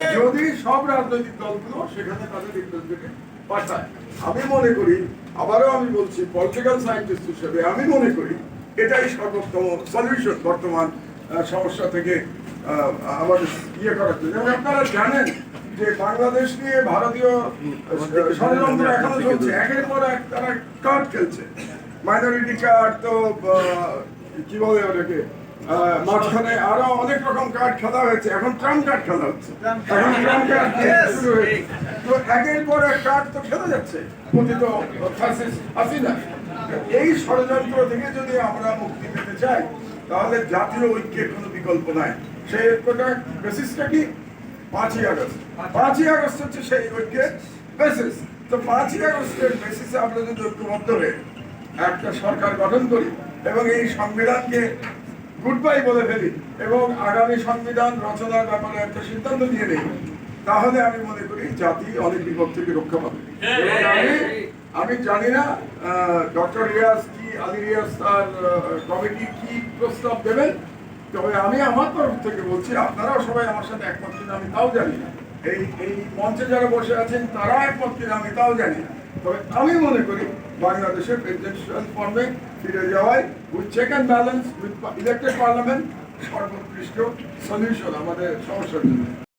যদি সব রাজনৈতিক দলগুলো সেখানে তাদের রিপ্রেজেন্টেটিভ পাঠায়, আমি মনে করি, আবারও আমি বলছি, পলিটিক্যাল সায়েন্টিস্ট হিসেবে আমি মনে করি, এটাই সর্বোত্তম সলিউশন বর্তমান সমস্যা থেকে আমাদের ইয়ে করার জন্য। এবং আপনারা জানেন যে বাংলাদেশ নিয়ে ভারতীয় ষড়যন্ত্র এখনও চলছে। একের পর এক তারা কার্ড খেলছে। মাইনরিটি কার্ড তো কি বলে ওটাকে? মাঝখানে আরও অনেক রকম কার্ড খেলা হয়েছে। এখন ট্রাম্প কার্ড খেলা হচ্ছে। এখন ট্রাম্প কার্ড শুরু হয়েছে। তো একের পর এক কার্ড তো খেলা যাচ্ছে। পতিত ফ্যাসিস্ট হাসিনা। এই ষড়যন্ত্র থেকে যদি আমরা মুক্তি পেতে চাই তাহলে জাতীয় ঐক্যের কোনো বিকল্প নাই। সেই ঐক্যটা বেসিসটা কি? পাঁচই আগস্ট। পাঁচই আগস্ট হচ্ছে সেই ঐক্যের বেসিস তো পাঁচই আগস্টের বেসিসে আমরা যদি ঐক্যবদ্ধ হয়ে একটা সরকার গঠন করি এবং এই সংবিধানকে গুড বাই বলে ফেলি এবং আগামী সংবিধান রচনার ব্যাপারে একটা সিদ্ধান্ত নিয়ে নেই, তাহলে আমি মনে করি জাতি অনেক বিপদ থেকে রক্ষা পাবে। আমি আমি জানি না ডক্টর রিয়াজ কি, আলী রিয়াজ তার কমিটি কি প্রস্তাব দেবেন, তবে আমি আমার তরফ থেকে বলছি, আপনারাও সবাই আমার সাথে একমত কিনা আমি তাও জানি না। এই এই মঞ্চে যারা বসে আছেন তারা একমত কিনা আমি তাও জানি না। তবে আমি মনে করি বাংলাদেশের প্রেসিডেন্সিয়াল ফর্মে ফিরে যাওয়ায় with check and balance with elected parliament সর্বোৎকৃষ্ট সলিউশন আমাদের সমস্যার জন্য।